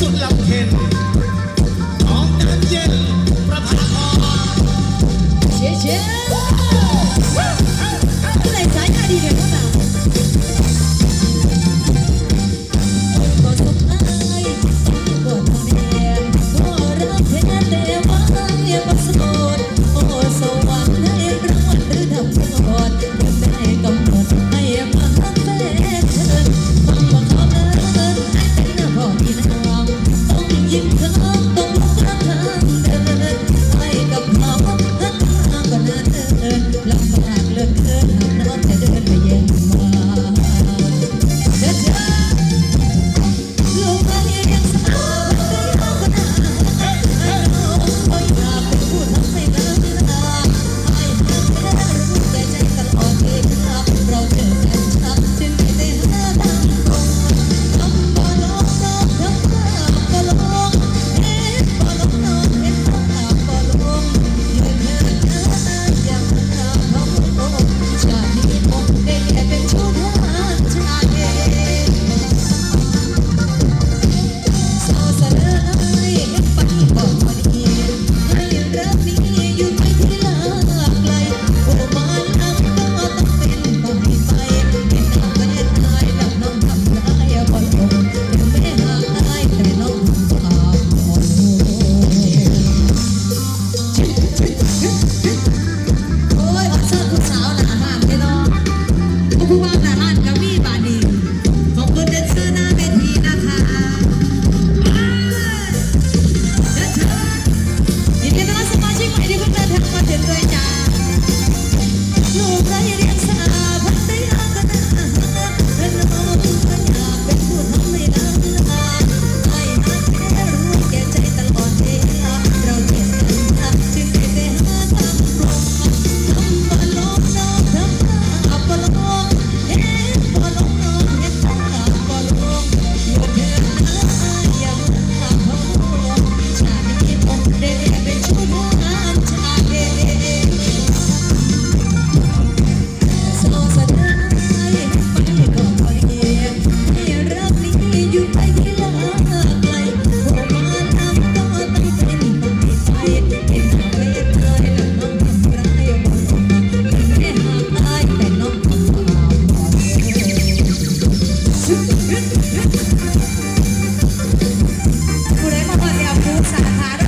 สุดลำเค็นของน้ำเย็นประภาพรเชียร์เชียร์ผู้ใดสายตาดีเด่นเข้ามาคนก็สมเอ้ยคนก็ไม่ สาขา